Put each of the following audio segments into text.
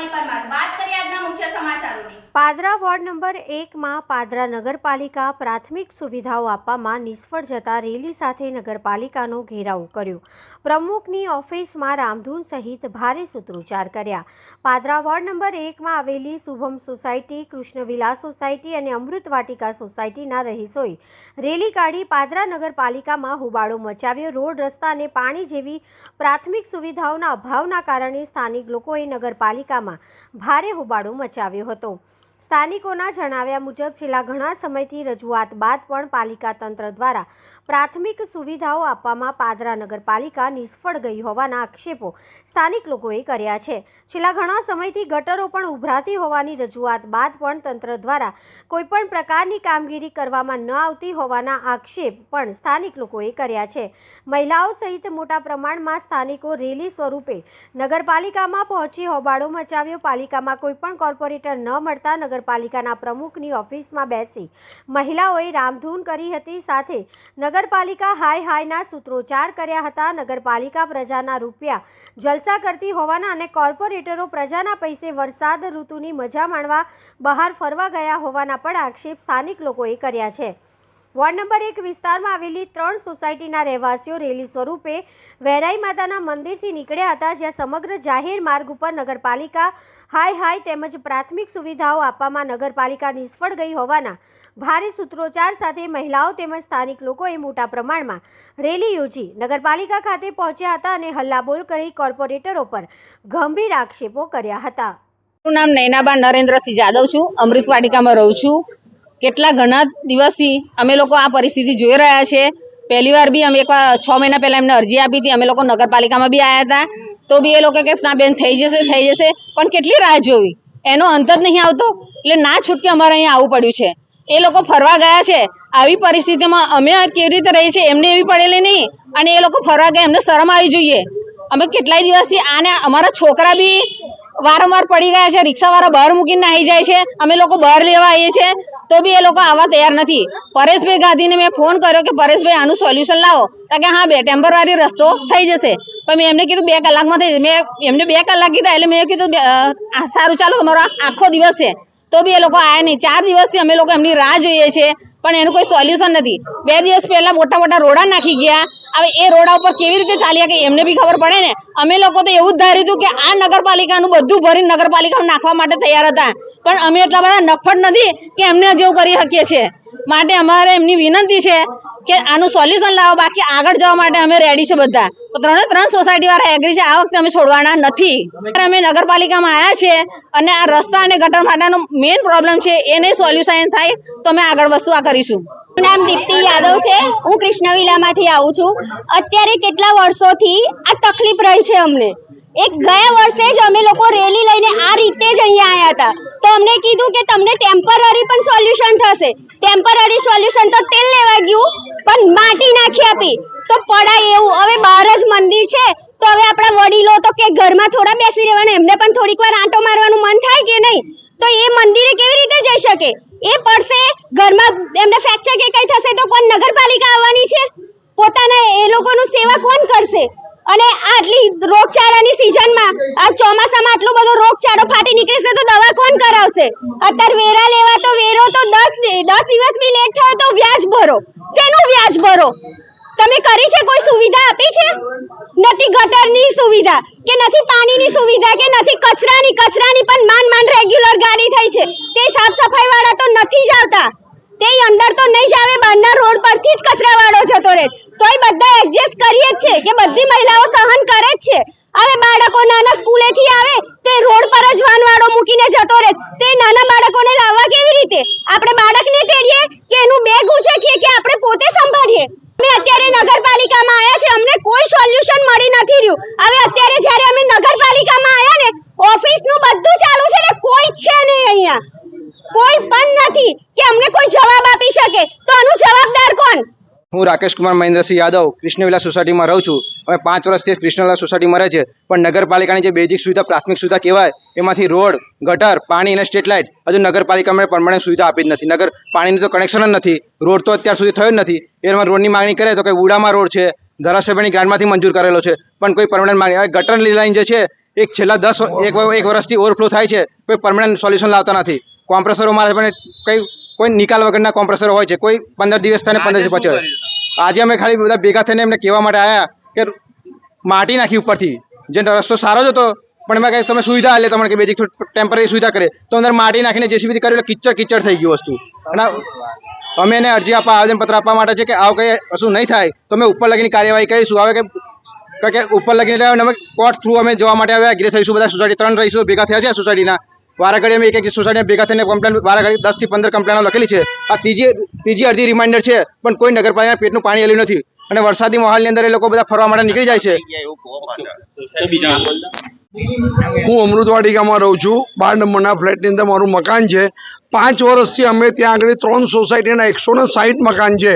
રૂપાલી પરમાર વાત Padra ward number એકમાં પાદરા નગરપાલિકા પ્રાથમિક સુવિધાઓ આપવામાં નિષ્ફળ જતા રેલી સાથે નગરપાલિકાનો ઘેરાવ કર્યો. પ્રમુખની ઓફિસમાં રામધૂન સહિત ભારે સૂત્રોચ્ચાર કર્યા. પાદરા વોર્ડ નંબર એકમાં આવેલી શુભમ સોસાયટી, કૃષ્ણવિલાસ સોસાયટી અને અમૃત વાટિકા સોસાયટીના રહીશોએ રેલી કાઢી પાદરા નગરપાલિકામાં હોબાળો મચાવ્યો. રોડ, રસ્તા અને પાણી જેવી પ્રાથમિક સુવિધાઓના અભાવના કારણે સ્થાનિક લોકોએ નગરપાલિકામાં ભારે હોબાળો મચાવ્યો હતો. સ્થાનિકોના જણાવ્યા મુજબ, છેલ્લા ઘણા સમયથી રજૂઆત બાદ પણ પાલિકા તંત્ર દ્વારા પ્રાથમિક સુવિધાઓ આપવામાં પાદરા નગરપાલિકા નિષ્ફળ ગઈ હોવાના આક્ષેપો સ્થાનિક લોકોએ કર્યા છે. છેલ્લા ઘણા સમયથી ગટરો પણ ઉભરાતી હોવાની રજૂઆત બાદ પણ તંત્ર દ્વારા કોઈપણ પ્રકારની કામગીરી કરવામાં ન આવતી હોવાના આક્ષેપ પણ સ્થાનિક લોકોએ કર્યા છે. મહિલાઓ સહિત મોટા પ્રમાણમાં સ્થાનિકો રેલી સ્વરૂપે નગરપાલિકામાં પહોંચી હોબાળો મચાવ્યો. પાલિકામાં કોઈપણ કોર્પોરેટર ન મળતા નગરપાલિકાના પ્રમુખની ઓફિસમાં બેસી મહિલાઓએ રામધૂન કરી હતી સાથે નગરપાલિકા હાય હાયના સૂત્રોચ્ચાર કર્યા હતા. નગરપાલિકા પ્રજાના રૂપિયા જલસા કરતી હોવાના અને કોર્પોરેટરો પ્રજાના પૈસે વરસાદ ઋતુની મજા માણવા બહાર ફરવા ગયા હોવાના પણ આક્ષેપ સ્થાનિક લોકોએ કર્યા છે. વોર્ડ નંબર એક વિસ્તારમાં આવેલી ત્રણ સોસાયટીના રહેવાસીઓ રેલી સ્વરૂપે વેરાઈ માતાના મંદિરથી નીકળ્યા હતા, જ્યાં સમગ્ર જાહેર માર્ગ ઉપર નગરપાલિકા હાય હાય તેમજ પ્રાથમિક સુવિધાઓ આપવામાં નગરપાલિકા નિષ્ફળ ગઈ હોવાના ભારે સૂત્રોચ્ચાર સાથે મહિલાઓ તેમજ સ્થાનિક લોકોએ મોટા પ્રમાણમાં રેલી યોજી. નગરપાલિકા ખાતે પહોંચ્યા હતા અને હલ્લાબોલ કરી કોર્પોરેટરો પર ગંભીર આક્ષેપો કર્યા હતા. મારું નામ નૈનાબા નરેન્દ્રસિંહ જાદવ છું. અમૃત વાટિકામાં રહું છું. કેટલા ઘણા દિવસથી અમે લોકો આ પરિસ્થિતિ જોઈ રહ્યા છે. પહેલી વાર બી અમે એકવાર છ મહિના પહેલાં એમને અરજી આપી હતી. અમે લોકો નગરપાલિકામાં બી આવ્યા હતા. તો બી એ લોકો કે, ના બેન, થઈ જશે થઈ જશે. પણ કેટલી રાહ જોવી? એનો અંત જ નહીં આવતો. એટલે ના છૂટકે અમારે અહીંયા આવવું પડ્યું છે. એ લોકો ફરવા ગયા છે. આવી પરિસ્થિતિમાં અમે કેવી રીતે રહી છે એમને એવી પડેલી નહીં. અને એ લોકો ફરવા ગયા, એમને શરમ આવી જોઈએ. અમે કેટલાય દિવસથી આને, અમારા છોકરા બી વારંવાર પડી ગયા છે. રિક્ષાવાળા બહાર મૂકીને નાહી જાય છે. અમે લોકો બહાર લેવા આવીએ છીએ. તો બી એ લોકો આવવા તૈયાર નથી. પરેશભાઈ ગાંધીને મેં ફોન કર્યો કે પરેશભાઈ, આનું સોલ્યુશન લાવો. કે હા, બે ટેમ્પરરી રસ્તો થઈ જશે. પણ મેં એમને કીધું બે કલાકમાં થઈ જશે. મેં એમને બે કલાક કીધા એટલે મેં કીધું સારું, ચાલો તમારો આખો દિવસ છે. તો બી એ લોકો આવ્યા નહીં. ચાર દિવસથી અમે લોકો એમની રાહ જોઈએ છીએ પણ એનું કોઈ સોલ્યુશન નથી. બે દિવસ પહેલાં મોટા મોટા રોડા નાખી ગયા. હવે એ રોડા ઉપર કેવી રીતે ચાલ્યા કે એમને બી ખબર પડે ને? અમે લોકો તો એવું જ ધાર્યું હતું કે આ નગરપાલિકાનું બધું ભરીને નગરપાલિકામાં નાખવા માટે તૈયાર હતા. પણ અમે એટલા બધા નફટ નથી કે એમને જેવું કરી શકીએ છીએ. માટે અમારે એમની વિનંતી છે કે આનું સોલ્યુશન લાવો, બાકી આગળ જવા માટે અમે રેડી છે બધા. ત્રણે ત્રણ સોસાયટી વાળા એગ્રી છે, આ વખતે અમે છોડવાના નથી. અમે નગરપાલિકામાં આવ્યા છે અને આ રસ્તા અને ગટર માટેનો મેઇન પ્રોબ્લેમ છે, એને સોલ્યુશન થાય તો અમે આગળ વસ્તુ આ કરીશું. નામ દીપ્તિ યાદવ છે. હું કૃષ્ણવિલામાંથી આવું છું. અત્યારે કેટલા વર્ષોથી આ તકલીફ રહી છે અમને. એક ગયા વર્ષે જ અમે લોકો રેલી લઈને આ રીતે જ અહીંયા આવ્યા હતા. તો અમને કીધું કે તમને ટેમ્પરરી પણ સોલ્યુશન થશે. ટેમ્પરરી સોલ્યુશન તો તેલ લેવા ગયું, પણ માટી નાખી આપી. તો પડાય એવું. હવે બહાર જ મંદિર છે. તો હવે આપણા વડીલો તો કે ઘરમાં થોડા બેસી રહેવાના. એમને પણ થોડીક વાર આંટો મારવાનું મન થાય કે નહીં? તો એ મંદિરે કેવી રીતે જઈ શકે? એ પડશે, ઘરમાં એમને ફ્રેક્ચર કે કઈ થશે તો કોણ નગરપાલિકા આવવાની છે? પોતાના એ લોકોનું સેવા કોણ કરશે? અને આટલી રોગચાળાની સિઝનમાં, આ ચોમાસામાં આટલો બધો રોગચાળો ફાટી નીકળશે તો દવા કોણ કરાવશે? અત્યારે વેરા લેવા તો વેરો તો દસ દસ દિવસ બી લેટ થયો તો વ્યાજ ભરો. શેનું વ્યાજ ભરો? તમે કરી છે કોઈ સુવિધા આપી છે? નથી ગટરની સુવિધા કે નથી પાણીની સુવિધા કે નથી કચરાની? કચરાની પણ માન માન રેગ્યુલર ગાડી થઈ છે. તે સાફ સફાઈ વાળા તો નથી જ આવતા. તે અંદર તો નહીં જ બહારના રોડ પરથી જ કચરા વાળો જતો રહે તોય બધા એડજસ્ટ કરીએ છે કે બધી મહિલાઓ સહન કરે જ છે. હવે બાળકો નાના સ્કૂલેથી આવે, તે રોડ પર જ વાન વાળો મૂકીને જતો રહે તે નાના બાળકોને લાવવા કેવી રીતે? આપણે બાળકને તેડીએ કે એનું બેગ ઉછેકીએ કે આપણે પોતે સંભાળીએ? અમે અત્યારે નગરપાલિકામાં આવ્યા છે અમને કોઈ સોલ્યુશન મળી નથી રહ્યું. હવે અત્યારે જ્યારે અમે નગરપાલિકામાં આવ્યા ને, ઓફિસનું બધું ચાલુ છે ને, કોઈ છે નહીં અહીંયા. કોઈ પણ નથી કે અમને કોઈ જવાબ આપી શકે. તો આનું જવાબદાર કોણ? હું રાકેશ કુમાર મહેન્દ્રસિંહ યાદવ કૃષ્ણવિલા સોસાયટીમાં રહું છું. અમે પાંચ વર્ષથી કૃષ્ણવિલા સોસાયટીમાં રહે છે. પણ નગરપાલિકાની જે બેઝિક સુવિધા, પ્રાથમિક સુવિધા કહેવાય, એમાંથી રોડ, ગટર, પાણી અને સ્ટ્રીટ લાઇટ હજુ નગરપાલિકામાં પરમાનન્ટ સુવિધા આપી જ નથી. નગર, પાણીનું તો કનેક્શન જ નથી. રોડ તો અત્યાર સુધી થયો જ નથી. એમાં રોડની માંગણી કરે તો કે ઉડામાં રોડ છે. ધારાસભ્યની ગ્રાન્ટમાંથી મંજૂર કરેલો છે. પણ કોઈ પરમાનન્ટ માગણી ગટરની લાઈન જે છે, એક છેલ્લા દસ એક વર્ષથી ઓવરફ્લો થાય છે. કોઈ પરમાનન્ટ સોલ્યુશન લાવતા નથી. કોમ્પ્રેસરો મારે પણ કઈ કોઈ નિકાલ વગરના કોમ્પ્રેસરો હોય છે. કોઈ પંદર દિવસ થાય પંદર દિવસ પછી આજે અમે ખાલી બધા ભેગા થઈને એમને કહેવા માટે આવ્યા કે માટી નાખી ઉપરથી. જે રસ્તો સારો જ હતો, પણ એમાં કંઈ તમે સુવિધા એટલે તમને કે બેઝિક ટેમ્પરરી સુવિધા કરે તો અંદર માટી નાખીને જેસીબી કર્યું એટલે કિચડ કિચડ થઈ ગયું વસ્તુ. અને અમે એને અરજી આપવા, આવેદનપત્ર આપવા માટે છે કે આવું કંઈ શું નહીં થાય, તો અમે ઉપર લગીની કાર્યવાહી કરીશું. આવે કે કે ઉપર લગીને અમે કોર્ટ થ્રુ અમે જવા માટે આવ્યા એગ્રી થઈશું બધા, સોસાયટી ત્રણ રહીશું, ભેગા થયા છે સોસાયટીના. વારાઘડી અમે એક એક સોસાયટી ભેગા થઈને કમ્પ્લેન દસથી પંદર કમ્પ્લેનો લખેલી છે. આ ત્રીજી ત્રીજી અડધી રિમાઇન્ડર છે, પણ કોઈ નગરપાલિકા પેટનું પાણી હલ્યું નથી. અને વરસાદી માહોલની અંદર એ લોકો બધા ફરવા માટે નીકળી જાય છે. હું અમૃતવાટિકામાં રહું છું. બાર નંબરના ફ્લેટની અંદર મારું મકાન છે. પાંચ વર્ષથી અમે ત્યાં આગળ ત્રણ સોસાયટીના એકસો ને સાહીઠ મકાન છે.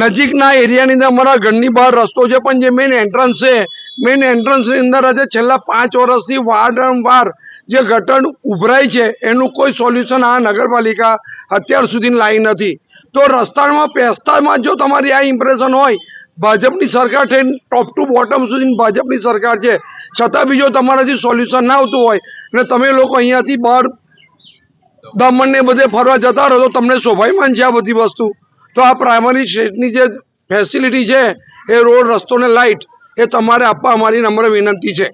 નજીકના એરિયાની અંદર અમારા ઘરની બહાર રસ્તો છે, પણ જે મેઇન એન્ટ્રન્સ છે મેઇન એન્ટ્રન્સની અંદર આજે છેલ્લા પાંચ વર્ષથી વારંવાર જે ગટર ઉભરાય છે, એનું કોઈ સોલ્યુશન આ નગરપાલિકા અત્યાર સુધી લાવી નથી. તો રસ્તામાં પેસ્તામાં જો તમારી આ ઇમ્પ્રેશન હોય, ભાજપની સરકાર છે ટોપ ટુ બોટમ સુધી ભાજપની સરકાર છે, છતાં બીજો તમારાથી સોલ્યુશન ના આવતું હોય અને તમે લોકો અહીંયાથી બહાર દમણને બધે ફરવા જતા રહો તો તમને શોભાયમાન છે આ બધી વસ્તુ. તો આ પ્રાઇમરી સ્ટેટની જે ફેસિલિટી છે, એ રોડ રસ્તો ને લાઇટ એ તમારે આપવા અમારી નમ્ર વિનંતી છે.